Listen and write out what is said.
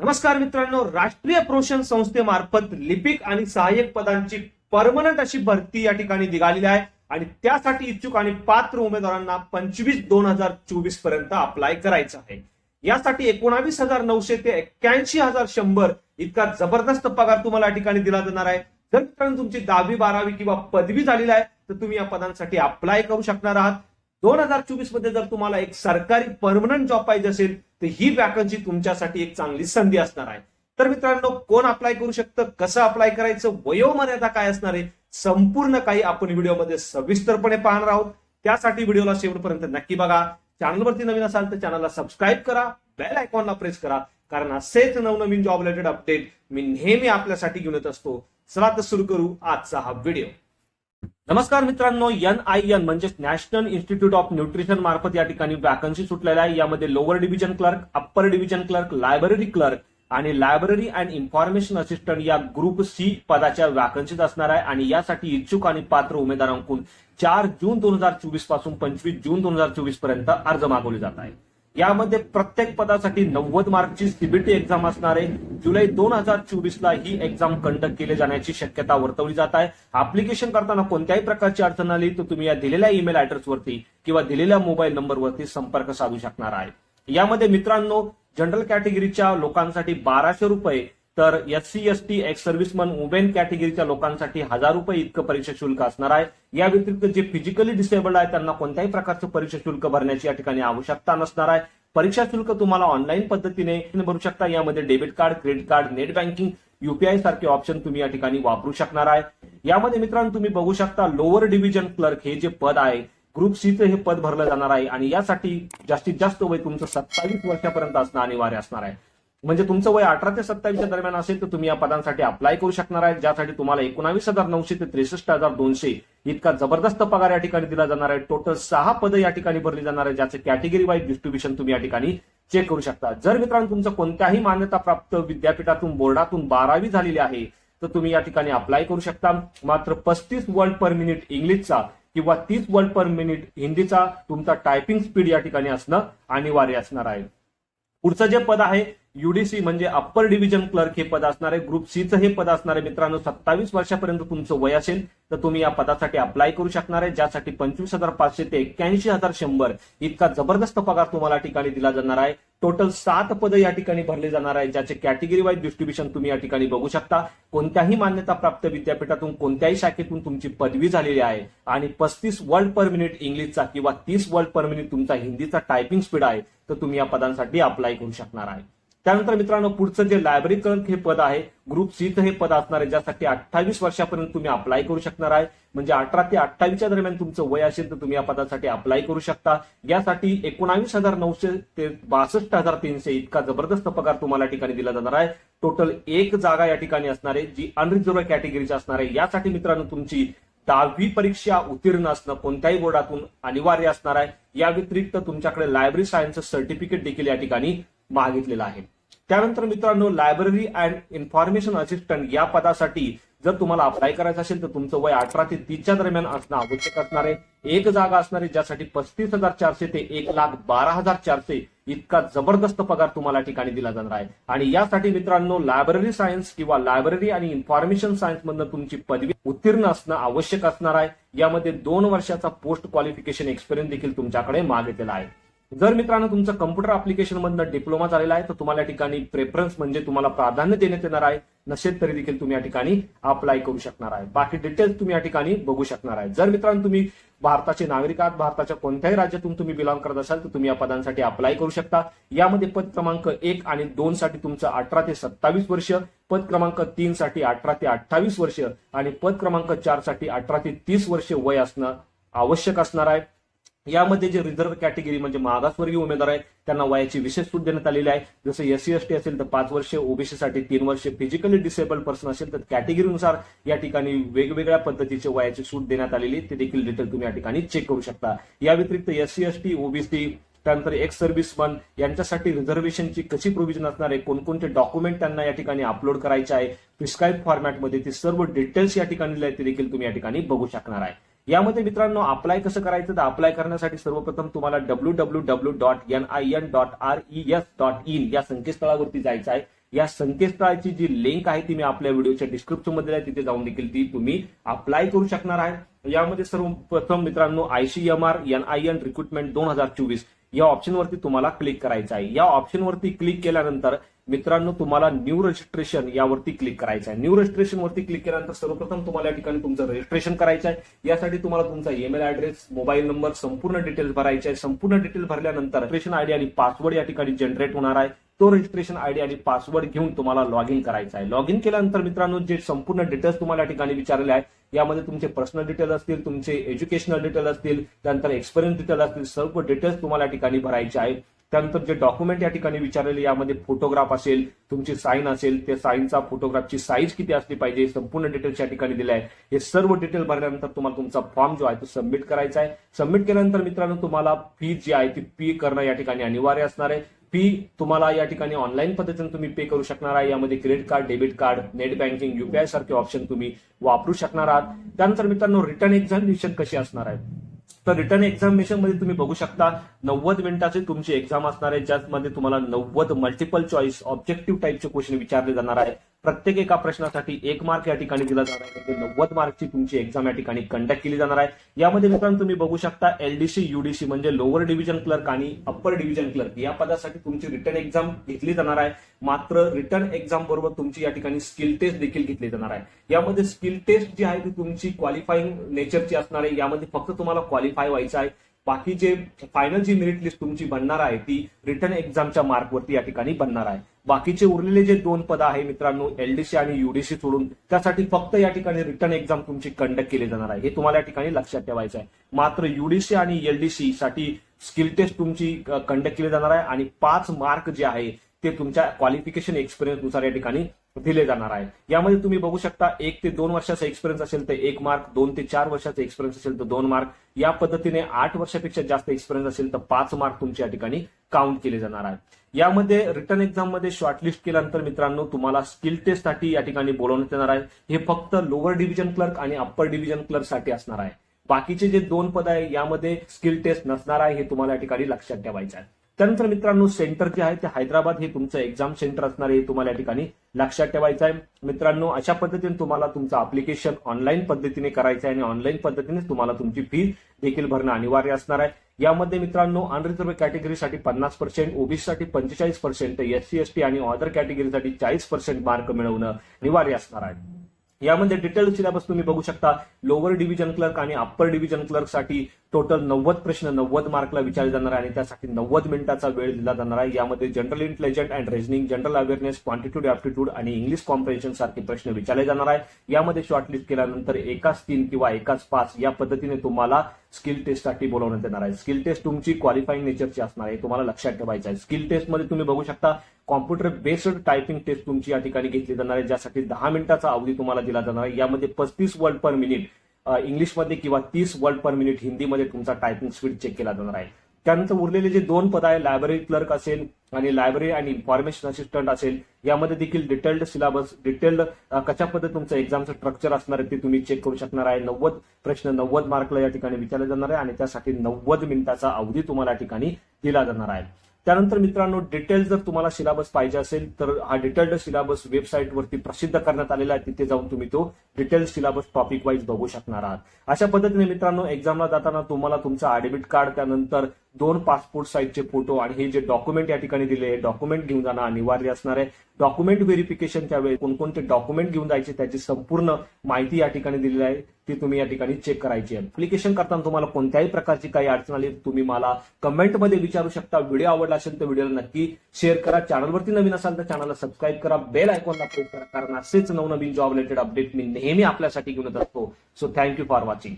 नमस्कार मित्रांनो राष्ट्रीय प्रोशन संस्थेमार्फत लिपिक आणि सहाय्यक पदांची परमनंट अशी भरती या ठिकाणी निघालेली आहे. आणि त्यासाठी इच्छुक आणि पात्र उमेदवारांना पंचवीस दोन हजार चोवीसपर्यंत अप्लाय करायचं आहे. यासाठी एकोणावीस हजार नऊशे ते एक्क्याऐंशी हजार शंभर इतका जबरदस्त पगार तुम्हाला या ठिकाणी दिला जाणार आहे. जर मित्रांनो तुमची दहावी बारावी किंवा पदवी झालेली आहे तर तुम्ही या पदांसाठी अप्लाय करू शकणार आहात. दोन हजार चोवीसमध्ये जर तुम्हाला एक सरकारी परमनंट जॉब पाहिजे असेल तर ही वॅकन्सी तुमच्यासाठी एक चांगली संधी असणार आहे. तर मित्रांनो कोण अप्लाय करू शकतं? कसं अप्लाय करायचं? वयोमर्यादा काय असणार आहे? संपूर्ण काही आपण व्हिडिओमध्ये सविस्तरपणे पाहणार आहोत. त्यासाठी व्हिडिओला शेवटपर्यंत नक्की बघा. चॅनलवरती नवीन असाल तर चॅनलला सबस्क्राईब करा. बेल आयकॉनला प्रेस करा. कारण असेच नवनवीन जॉब रिलेटेड अपडेट मी नेहमी आपल्यासाठी घेऊन येत असतो. चला तर सुरू करू आजचा हा व्हिडिओ नमस्कार मित्रांनो एन आय एन म्हणजेच नॅशनल इन्स्टिट्यूट ऑफ न्यूट्रिशन मार्फत या ठिकाणी वॅकन्सी सुटलेल्या आहे. यामध्ये lower division clerk upper division clerk library clerk आणि लायब्ररी अँड इन्फॉर्मेशन असिस्टंट या ग्रुप सी पदाच्या वॅकन्सीज असणार आहे. आणि यासाठी इच्छुक आणि पात्र उमेदवारांकडून चार जून दोन हजार चोवीसपासून पंचवीस जून दोन हजार चोवीसपर्यंत अर्ज मागवले जात आहे यामध्ये प्रत्येक पदासाठी नव्वद मार्कची सीबीटी एक्झाम असणार आहे. जुलै दोन हजार चोवीस ला ही एक्झाम कंडक्ट केली जाण्याची शक्यता वर्तवली जात आहे. अप्लिकेशन करताना कोणत्याही प्रकारची अडचण आली तर तुम्ही या दिलेल्या ईमेल ऍड्रेसवरती किंवा दिलेल्या मोबाईल नंबरवरती संपर्क साधू शकणार आहे. यामध्ये मित्रांनो जनरल कॅटेगरीच्या लोकांसाठी बाराशे रुपये तर S C S T ex serviceman women कॅटेगरीच्या लोकांसाठी हजार रुपये इतकं परीक्षा शुल्क असणार आहे. या व्यतिरिक्त जे फिजिकली डिसेबल्ड आहे त्यांना कोणत्याही प्रकारचं परीक्षा शुल्क भरण्याची या ठिकाणी आवश्यकता नसणार आहे. परीक्षा शुल्क तुम्हाला ऑनलाईन पद्धतीने भरू शकता. यामध्ये debit card credit card net banking UPI सारखे ऑप्शन तुम्ही या ठिकाणी वापरू शकणार आहे. यामध्ये मित्रांनो तुम्ही बघू शकता लोअर डिव्हिजन क्लर्क हे जे पद आहे ग्रुप सीचं हे पद भरलं जाणार आहे. आणि यासाठी जास्तीत जास्त वय तुमचं सत्तावीस वर्षापर्यंत असणं अनिवार्य असणार आहे. म्हणजे तुमचं वय अठरा ते सत्तावीसच्या दरम्यान असेल तर तुम्ही या पदांसाठी अप्लाय करू शकणार आहे ज्यासाठी तुम्हाला एकोणावीस हजार नऊशे ते त्रेसष्ट हजार दोनशे इतका जबरदस्त पगार या ठिकाणी दिला जाणार आहे. टोटल सहा पदं या ठिकाणी भरली जाणार आहे ज्याचे कॅटेगरी वाईज डिस्ट्रीब्युशन तुम्ही या ठिकाणी चेक करू शकता. जर मित्रांनो तुमचं कोणत्याही मान्यता प्राप्त विद्यापीठातून बोर्डातून बारावी झालेली आहे तर तुम्ही या ठिकाणी अप्लाय करू शकता. मात्र पस्तीस वर्ड पर मिनिट इंग्लिशचा किंवा तीस वर्ड पर मिनिट हिंदीचा तुमचा टायपिंग स्पीड या ठिकाणी असणं अनिवार्य असणार आहे. पुढचं जे पद आहे युडीसी म्हणजे अप्पर डिव्हिजन क्लर्क हे पद असणार आहे ग्रुप सीचं हे पद असणार आहे मित्रांनो सत्तावीस वर्षापर्यंत तुमचं वय असेल तर तुम्ही या पदासाठी अप्लाय करू शकणार आहे ज्यासाठी पंचवीस हजार पाचशे ते एक्क्याऐंशी हजार शंभर इतका जबरदस्त पगार तुम्हाला ठिकाणी दिला जाणार आहे. टोटल सात पदं या ठिकाणी भरले जाणार आहे ज्याचे कॅटेगरी वाईज डिस्ट्रीब्युशन तुम्ही या ठिकाणी बघू शकता. कोणत्याही मान्यता प्राप्त विद्यापीठातून कोणत्याही शाखेतून तुमची पदवी झालेली आहे आणि पस्तीस वर्ड पर मिनिट इंग्लिशचा किंवा तीस वर्ड पर मिनिट तुमचा हिंदीचा टायपिंग स्पीड आहे तर तुम्ही या पदांसाठी अप्लाय करू शकणार आहे. त्यानंतर मित्रांनो पुढचं जे लायब्ररी क्लर्क हे पद आहे ग्रुप सीचं हे पद असणार आहे ज्यासाठी अठ्ठावीस वर्षापर्यंत तुम्ही अप्लाय करू शकणार आहे. म्हणजे अठरा ते अठ्ठावीसच्या दरम्यान तुमचं वय असेल तर तुम्ही या पदासाठी अप्लाय करू शकता. यासाठी एकोणावीस हजार नऊशे ते बासष्ट हजार तीनशे इतका जबरदस्त पगार तुम्हाला या ठिकाणी दिला जाणार आहे. टोटल एक जागा या ठिकाणी असणार आहे जी अनरिझर्व कॅटेगरीची असणार आहे. यासाठी मित्रांनो तुमची दहावी परीक्षा उत्तीर्ण असणं कोणत्याही बोर्डातून अनिवार्य असणार आहे. या व्यतिरिक्त तुमच्याकडे लायब्ररी सायन्सचं सर्टिफिकेट देखील या ठिकाणी मागितलेलं आहे. त्यानंतर मित्रांनो लायब्ररी अँड इन्फॉर्मेशन असिस्टंट या पदासाठी जर तुम्हाला अप्लाय करायचं असेल तर तुमचं वय अठरा ते तीसच्या दरम्यान असणं आवश्यक असणार आहे. एक जागा असणार आहे ज्यासाठी पस्तीस हजार चारशे ते एक लाख बारा हजार चारशे इतका जबरदस्त पगार तुम्हाला ठिकाणी दिला जाणार आहे. आणि यासाठी मित्रांनो लायब्ररी सायन्स किंवा लायब्ररी आणि इन्फॉर्मेशन सायन्स मधनं तुमची पदवी उत्तीर्ण असणं आवश्यक असणार आहे. यामध्ये दोन वर्षाचा पोस्ट क्वालिफिकेशन एक्सपिरियन्स देखील तुमच्याकडे मागितलेला आहे. जर मित्रांनो तुमचं कम्प्युटर अप्लिकेशन मधनं डिप्लोमा झालेला आहे तर तुम्हाला या ठिकाणी प्रेफरन्स म्हणजे तुम्हाला प्राधान्य देण्यात येणार आहे. नसेल तरी देखील तुम्ही या ठिकाणी अप्लाय करू शकणार आहे. बाकी डिटेल्स तुम्ही या ठिकाणी बघू शकणार आहे. जर मित्रांनो तुम्ही भारताचे नागरिक आहात भारताच्या कोणत्याही राज्यातून तुम्ही बिलॉंग करत असाल तर तुम्ही या पदांसाठी अप्लाय करू शकता. यामध्ये पद क्रमांक एक आणि दोन साठी तुमचं अठरा ते सत्तावीस वर्ष पद क्रमांक तीन साठी अठरा ते अठ्ठावीस वर्ष आणि पद क्रमांक चारसाठी अठरा ते तीस वर्ष वय असणं आवश्यक असणार आहे. यामध्ये जे रिझर्व्ह कॅटेगरी म्हणजे मागासवर्गीय उमेदवार आहेत त्यांना वयाची विशेष सूट देण्यात आलेली आहे. जसं एससी एस टी असेल तर पाच वर्ष ओबीसी साठी तीन वर्ष फिजिकली डिसेबल पर्सन असेल तर कॅटेगरीनुसार या ठिकाणी वेगवेगळ्या पद्धतीचे वयाची सूट देण्यात आलेली ते देखील डिटेल तुम्ही या ठिकाणी चेक करू शकता. या व्यतिरिक्त एससी एस टी ओबीसी त्यानंतर एक्स सर्व्हिसमन यांच्यासाठी रिझर्वेशनची कशी प्रोव्हिजन असणार आहे कोणकोणते डॉक्युमेंट त्यांना या ठिकाणी अपलोड करायचे आहे प्रिस्क्राईब फॉर्मॅटमध्ये ती सर्व डिटेल्स या ठिकाणी ते देखील तुम्ही या ठिकाणी बघू शकणार आहे. यामध्ये मित्रांनो अप्लाय कसं करायचं? तर अप्लाय करण्यासाठी सर्वप्रथम तुम्हाला W W W dot N I N dot R E S dot in या संकेतस्थळावरती जायचं आहे. या संकेतस्थळाची जी लिंक आहे ती मी आपल्या व्हिडिओच्या डिस्क्रिप्शनमध्ये आहे. तिथे जाऊन देखील ती तुम्ही अप्लाय करू शकणार आहे. यामध्ये सर्वप्रथम मित्रांनो ICMR N I N recruitment दोन हजार चोवीस या ऑप्शनवरती तुम्हाला क्लिक करायचं आहे. या ऑप्शनवरती क्लिक केल्यानंतर मित्रांनो तुम्हाला न्यू रजिस्ट्रेशन यावरती क्लिक करायचं आहे न्यू रजिस्ट्रेशन वरती क्लिक केल्यानंतर सर्वप्रथम तुम्हाला या ठिकाणी तुमचं रजिस्ट्रेशन करायचं आहे यासाठी तुम्हाला तुमचा ईमेल ऍड्रेस मोबाईल नंबर संपूर्ण डिटेल्स भरायचे आहे संपूर्ण डिटेल्स भरल्यानंतर रजिस्ट्रेशन आयडी आणि पासवर्ड या ठिकाणी जनरेट होणार आहे. तो रजिस्ट्रेशन आयडी आणि पासवर्ड घेऊन तुम्हाला लॉग इन करायचा आहे लॉग इन केल्यानंतर मित्रांनो जे संपूर्ण डिटेल्स तुम्हाला या ठिकाणी विचारले आहेत यामध्ये तुमचे पर्सनल डिटेल असतील तुमचे एज्युकेशनल डिटेल असतील त्यानंतर एक्सपिरियन्स डिटेल असतील सर्व डिटेल्स तुम्हाला या ठिकाणी भरायचे आहे त्यानंतर जे डॉक्युमेंट या ठिकाणी विचारलेले यामध्ये फोटोग्राफ असेल तुमची साईन असेल त्या साईनचा फोटोग्राफची साईज किती असली पाहिजे संपूर्ण डिटेल्स या ठिकाणी दिले आहे हे सर्व डिटेल भरल्यानंतर तुम्हाला तुमचा फॉर्म जो आहे तो सबमिट करायचा आहे. सबमिट केल्यानंतर मित्रांनो तुम्हाला फी जी आहे ती पे करणं या ठिकाणी अनिवार्य असणार आहे. फी तुम्हाला या ठिकाणी ऑनलाईन पद्धतीने तुम्ही पे करू शकणार आहे. यामध्ये credit card debit card net banking UPI सारखे ऑप्शन तुम्ही वापरू शकणार आहात. त्यानंतर मित्रांनो रिटर्न एक्झामिनेशन कशी असणार आहे? तर रिटर्न एक्झामिनेशनमध्ये तुम्ही बघू शकता नव्वद मिनिटाचे तुमची एक्झाम असणार आहे ज्यामध्ये तुम्हाला नव्वद मल्टिपल चॉईस ऑब्जेक्टिव्ह टाईपचे क्वेश्चन विचारले जाणार आहे प्रत्येक एका प्रश्नासाठी एक मार्क या ठिकाणी दिला जाणार आहे. म्हणजे नव्वद मार्कची तुमची एक्झाम या ठिकाणी कंडक्ट केली जाणार आहे. यामध्ये मित्रांनो तुम्ही बघू शकता एलडीसी युडीसी म्हणजे लोअर डिव्हिजन क्लर्क आणि अप्पर डिव्हिजन क्लर्क या पदासाठी तुमची रिटर्न एक्झाम घेतली जाणार आहे. मात्र रिटर्न एक्झाम बरोबर तुमची या ठिकाणी स्किल टेस्ट देखील घेतली जाणार आहे. यामध्ये स्किल टेस्ट जी आहे ती तुमची क्वालिफाईंग नेचरची असणार आहे. यामध्ये फक्त तुम्हाला क्वालिफाय व्हायचं आहे. बाकी जे फायनल जी मेरिट लिस्ट तुमची बनणार आहे ती रिटर्न एक्झामच्या मार्कवरती या ठिकाणी बनणार आहे. बाकीचे उरलेले जे दोन पद आहे मित्रांनो एलडीसी आणि युडीसी सोडून त्यासाठी फक्त या ठिकाणी रिटर्न एक्झाम तुमची कंडक्ट केली जाणार आहे. हे तुम्हाला या ठिकाणी लक्षात ठेवायचं आहे. मात्र युडीसी आणि एलडीसी साठी स्किल टेस्ट तुमची कंडक्ट केली जाणार आहे. आणि पाच मार्क जे आहे ते तुमच्या क्वालिफिकेशन एक्सपिरियन्सनुसार या ठिकाणी दिले जाणार आहे. यामध्ये तुम्ही बघू शकता एक ते दोन वर्षाचा एक्सपिरियन्स असेल तर एक मार्क दोन ते चार वर्षाचा एक्सपिरियन्स असेल तर दोन मार्क या पद्धतीने आठ वर्षापेक्षा जास्त एक्सपिरियन्स असेल तर पाच मार्क तुमच्या या ठिकाणी काउंट केले जाणार आहे. यामध्ये रिटर्न एक्झाममध्ये शॉर्टलिस्ट केल्यानंतर मित्रांनो तुम्हाला स्किल टेस्टसाठी या ठिकाणी बोलवण्यात येणार आहे. हे फक्त लोअर डिव्हिजन क्लर्क आणि अप्पर डिव्हिजन क्लर्कसाठी असणार आहे. बाकीचे जे दोन पद आहे यामध्ये स्किल टेस्ट नसणार आहे हे तुम्हाला या ठिकाणी लक्षात ठेवायचं आहे. त्यानंतर मित्रांनो सेंटर जे आहे ते हैदराबाद हे तुमचं एक्झाम सेंटर असणार आहे हे तुम्हाला या ठिकाणी लक्षात ठेवायचं आहे. मित्रांनो अशा पद्धतीने तुम्हाला तुमचं अप्लिकेशन ऑनलाईन पद्धतीने करायचं आहे आणि ऑनलाईन पद्धतीने तुम्हाला तुमची फी देखील भरणं अनिवार्य असणार आहे. यामध्ये मित्रांनो अनरिझर्व कॅटेगरीसाठी पन्नास पर्सेंट ओबीसीसाठी पंचेचाळीस पर्सेंट एस सी आणि अदर कॅटेगरीसाठी चाळीस पर्सेंट मार्क मिळवणं अनिवार्य असणार आहे. यामध्ये डिटेल सिलेबस तुम्ही बघू शकता. लोअर डिव्हिजन क्लर्क आणि अप्पर डिव्हिजन क्लर्कसाठी टोटल नव्वद प्रश्न नव्वद मार्कला विचारले जाणार आहे आणि त्यासाठी नव्वद मिनिटाचा वेळ दिला जाणार आहे. यामध्ये general intelligent and reasoning general awareness quantitative aptitude आणि इंग्लिश कॉम्प्रेन्शन सारखे प्रश्न विचारले जाणार आहे. यामध्ये शॉर्टलिस्ट केल्यानंतर एकाच तीन किंवा एकाच पाच या पद्धतीने तुम्हाला स्किल टेस्टसाठी बोलवण्यात येणार आहे. स्किल टेस्ट तुमची क्वालिफाईंग नेचरची असणार आहे. तुम्हाला लक्षात ठेवायचं आहे. स्किल टेस्टमध्ये तुम्ही बघू शकता कॉम्प्युटर बेस्ड टायपिंग टेस्ट तुमची या ठिकाणी घेतली जाणार आहे ज्यासाठी दहा मिनिटाचा अवधी तुम्हाला दिला जाणार आहे. यामध्ये पस्तीस वर्ड पर मिनिट इंग्लिशमध्ये किंवा तीस वर्ड पर मिनिट हिंदीमध्ये तुमचा टायपिंग स्पीड चेक केला जाणार आहे. त्यानंतर उरलेले जे दोन पद आहे लायब्ररी क्लर्क असेल आणि लायब्ररी आणि इन्फॉर्मेशन असिस्टंट असेल यामध्ये देखील डिटेल्ड सिलेबस डिटेल्ड कशा पद्धती तुमचं एक्झामचं स्ट्रक्चर असणार आहे ते तुम्ही चेक करू शकणार आहे. नव्वद प्रश्न नव्वद मार्कला या ठिकाणी विचारले जाणार आहे आणि त्यासाठी नव्वद मिनिटाचा अवधी तुम्हाला या ठिकाणी दिला जाणार आहे. त्यानंतर मित्रांनो डिटेल जर तुम्हाला सिलेबस पाहिजे असेल तर हा डिटेल्ड सिलेबस वेबसाईटवरती प्रसिद्ध करण्यात आलेला आहे. तिथे जाऊन तुम्ही तो डिटेल सिलेबस टॉपिक वाईज बघू शकणार आहात. अशा पद्धतीने मित्रांनो एक्झामला जाताना तुम्हाला तुमचं आयडेबिट कार्ड त्यानंतर दोन पासपोर्ट साईजचे फोटो आणि हे जे डॉक्युमेंट या ठिकाणी दिले हे डॉक्युमेंट घेऊन जाणं अनिवार्य असणार आहे. डॉक्युमेंट व्हेरिफिकेशनच्या वेळी कोणकोणते डॉक्युमेंट घेऊन जायचे त्याची संपूर्ण माहिती या ठिकाणी दिलेली आहे ती तुम्ही या ठिकाणी चेक करायची आहे. अप्लिकेशन करताना तुम्हाला कोणत्याही प्रकारची काही अडचण आली तुम्ही मला कमेंटमध्ये विचारू शकता. व्हिडिओ आवडला असेल तर व्हिडिओला नक्की शेअर करा. चॅनलवरती नवीन असाल तर चॅनलला सबस्क्राईब करा. बेल आयकॉनला प्रेस करा. कारण असेच नवनवीन जॉब रिलेटेड अपडेट मी नेहमी आपल्यासाठी घेऊन येत असतो. So thank you for watching